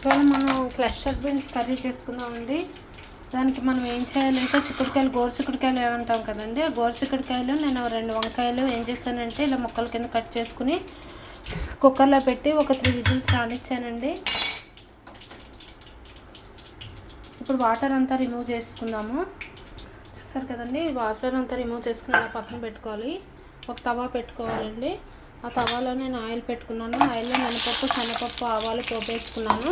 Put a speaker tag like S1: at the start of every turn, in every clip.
S1: ఇవాళ మనం cluster beans curry చేసుకుందామండి దానికి మనం ఏం చేయాలంటే చిక్కుడుకాయలు గోరు చిక్కుడుకాయలు ఏమంటాం కదండి. ఆ గోరు చిక్కుడుకాయలు నేను రెండు వంకాయలు ఏం చేశానంటే ఇలా ముక్కల కింద కట్ చేసుకుని కుక్కర్లో పెట్టి ఒక త్రీ విజిల్స్ రానిచ్చానండి. ఇప్పుడు వాటర్ అంతా రిమూవ్ చేసుకుందాము. చూస్తారు కదండి? వాటర్ అంతా రిమూవ్ చేసుకుని అలా పక్కన పెట్టుకోవాలి. ఒక తవా పెట్టుకోవాలండి. ఆ తవాలో నేను ఆయిల్ పెట్టుకున్నాను. ఆయిల్లో మినపప్పు శనగపప్పు ఆవాలు పోపేసుకున్నాను.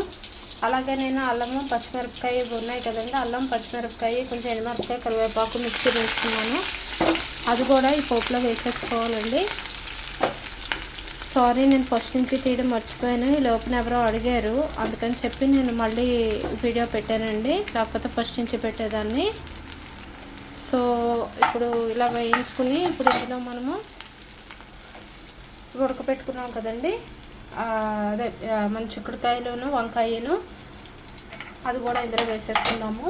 S1: అలాగే నేను అల్లము పచ్చిమిరపకాయ ఉన్నాయి కదండి అల్లం పచ్చిమిరపకాయ కొంచెం ఎనిమిరపకాయ కరివేపాకు మిక్సీ వేసుకున్నాను అది కూడా ఈ పోపులో వేసేసుకోవాలండి. సారీ నేను ఫస్ట్ నుంచి తీయడం మర్చిపోయాను. ఈ లోపల ఎవరో అడిగారు. అందుకని చెప్పి నేను మళ్ళీ వీడియో పెట్టానండి. లేకపోతే ఫస్ట్ నుంచి పెట్టేదాన్ని. సో ఇప్పుడు ఇలా వేయించుకుని ఇప్పుడు ఇందులో మనము ఉడకపెట్టుకున్నాం కదండి. అదే మన చిక్కుడుకాయలును వంకాయను అది కూడా ఇందులో వేసేసుకుందాము.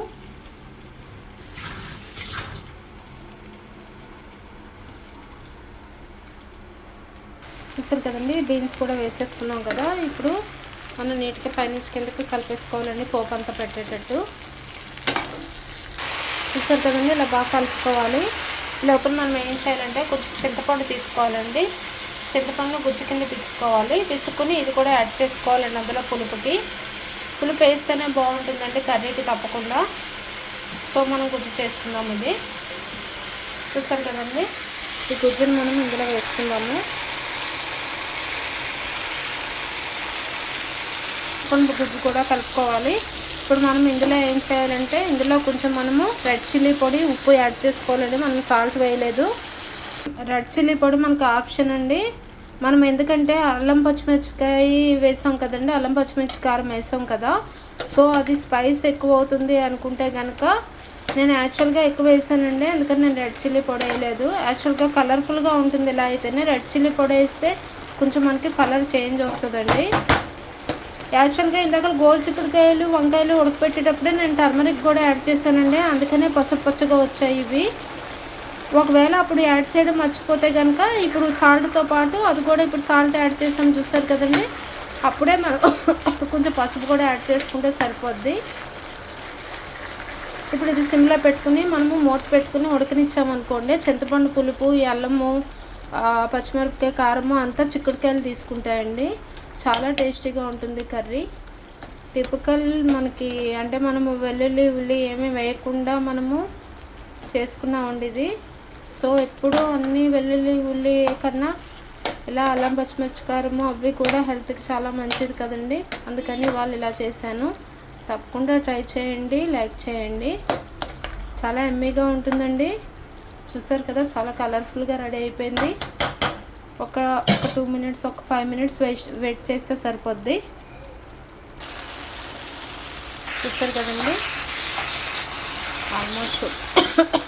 S1: చూసారు కదండి బీన్స్ కూడా వేసేసుకున్నాం కదా. ఇప్పుడు మనం నీట్గా పైనుంచి కిందకి కలిపేసుకోవాలండి పోపు అంతా పెట్టేటట్టు. చూసారు కదండి ఇలా బాగా కలుపుకోవాలి. లోపల మనం ఏం చేయాలంటే కొంచెం చింతపండు తీసుకోవాలండి. చింతపండు గుజ్జు కింద పిసుకోవాలి పిసుకుని ఇది కూడా యాడ్ చేసుకోవాలండి అందులో పులుపుకి. పులుపు వేస్తేనే బాగుంటుందండి. కర్రీకి తప్పకుండా. సో మనం గుజ్జు చేసుకుందాం ఇది. చూస్తాం కదండి? ఈ గుజ్జుని మనం ఇందులో వేసుకుందాము. పండు గుజ్జు కూడా కలుపుకోవాలి. ఇప్పుడు మనం ఇందులో ఏం చేయాలంటే ఇందులో కొంచెం మనము రెడ్ చిల్లీ పొడి ఉప్పు యాడ్ చేసుకోవాలండి. మనం సాల్ట్ వేయలేదు. రెడ్ చిల్లీ పొడి మనకు ఆప్షన్ అండి. మనం ఎందుకంటే అల్లం పచ్చిమిరపకాయ వేసాం కదండి అల్లం పచ్చిమిర్చి కారం వేసాం కదా. సో అది స్పైస్ ఎక్కువ అవుతుంది అనుకుంటే కనుక నేను యాక్చువల్గా ఎక్కువ వేసానండి. అందుకని నేను రెడ్ చిల్లీ పొడి వేయలేదు. యాక్చువల్గా కలర్ఫుల్గా ఉంటుంది ఇలా అయితేనే రెడ్ చిల్లీ పొడి వేస్తే కొంచెం మనకి కలర్ చేంజ్ వస్తుందండి. యాక్చువల్గా ఇందాక గోరు చిక్కుడుకాయలు వంకాయలు ఉడకపెట్టేటప్పుడే నేను టర్మరిక్ కూడా యాడ్ చేశానండి. అందుకనే పసుపు పచ్చగా వచ్చాయి ఇవి. ఒకవేళ అప్పుడు యాడ్ చేయడం మర్చిపోతే కనుక ఇప్పుడు సాల్ట్తో పాటు అది కూడా ఇప్పుడు సాల్ట్ యాడ్ చేసాం చూస్తారు కదండి? అప్పుడే మనం కొంచెం పసుపు కూడా యాడ్ చేసుకుంటే సరిపోద్ది. ఇప్పుడు ఇది సిమ్లో పెట్టుకుని మనము మూత పెట్టుకుని ఉడకనిచ్చామనుకోండి చింతపండు పులుపు ఈ అల్లము పచ్చిమిరపకాయ కారము అంతా చిక్కుడుకాయలు తీసుకుంటాయండి. చాలా టేస్టీగా ఉంటుంది కర్రీ. టిపికల్ మనకి అంటే మనము వెల్లుల్లి ఉల్లి ఏమీ వేయకుండా మనము చేసుకున్నామండి ఇది. సో ఎప్పుడు అన్ని వెల్లుల్లి ఉల్లి కన్నా ఇలా అల్లం పచ్చిమిర్చి కారము అవి కూడా హెల్త్కి చాలా మంచిది కదండి. అందుకని వాళ్ళు ఇలా చేశాను. తప్పకుండా ట్రై చేయండి లైక్ చేయండి. చాలా ఎమ్మీగా ఉంటుందండి. చూసారు కదా చాలా కలర్ఫుల్గా రెడీ అయిపోయింది. ఒక ఒక టూ మినిట్స్ ఒక ఫైవ్ మినిట్స్ వెయిట్ వెయిట్ చేస్తే సరిపోద్ది. చూస్తారు కదండి. ఆల్మోస్ట్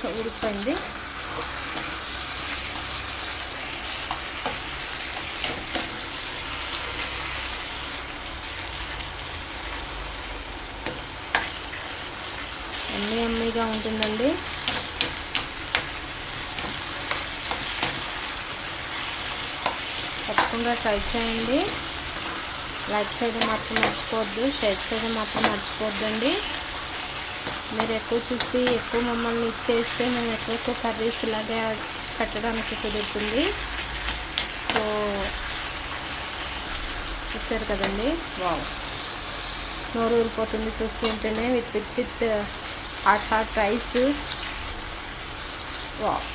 S1: ఉడికిపోయింది. అన్నీ అమ్మీగా ఉంటుందండి. తప్పకుండా ట్రై చేయండి. లైక్ చేయడం మాత్రం మర్చిపోవద్దు షేర్ చేయడం మాత్రం మర్చిపోవద్దండి. మీరు ఎక్కువ చూసి ఎక్కువ మమ్మల్ని ఇచ్చేస్తే మేము ఎక్కువ కర్రీస్ ఇలాగే పెట్టడానికి కుదురుతుంది. సో చూసారు కదండి? వావ్. నోరు ఊరిపోతుంది చూస్తుంటేనే with with with hot hot rice. Wow.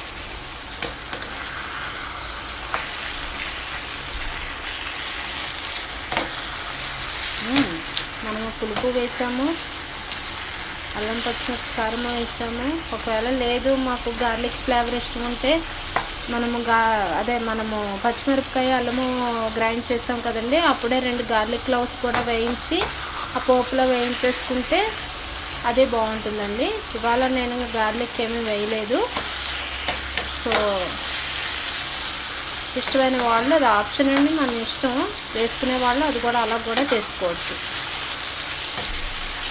S1: మనము పులుపు వేసాము. అల్లం పచ్చిమిర్చి కారం వేసాము. ఒకవేళ లేదు మాకు గార్లిక్ ఫ్లేవర్ ఇష్టం ఉంటే మనము గా అదే మనము పచ్చిమిరపకాయ అల్లము గ్రైండ్ చేసాం కదండి అప్పుడే రెండు గార్లిక్ క్లవ్స్ కూడా వేయించి ఆ పోపులో వేయించేసుకుంటే అదే బాగుంటుందండి. ఇవాళ నేను గార్లిక్ ఏమీ వేయలేదు. సో ఇష్టమైన వాళ్ళు అది ఆప్షన్ అండి మన ఇష్టం. వేసుకునే వాళ్ళు అది కూడా అలా కూడా చేసుకోవచ్చు.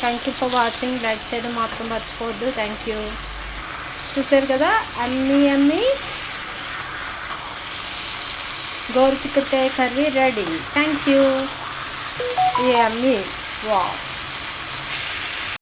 S1: Thank you for watching like చేయడం మాత్రం మర్చిపోవద్దు. థ్యాంక్ యూ చూసారు కదా? అన్నీ అమ్మి గోరు చిక్కుడుకాయ కర్రీ రెడీ. థ్యాంక్ యూ ఏ అమ్మి వావ్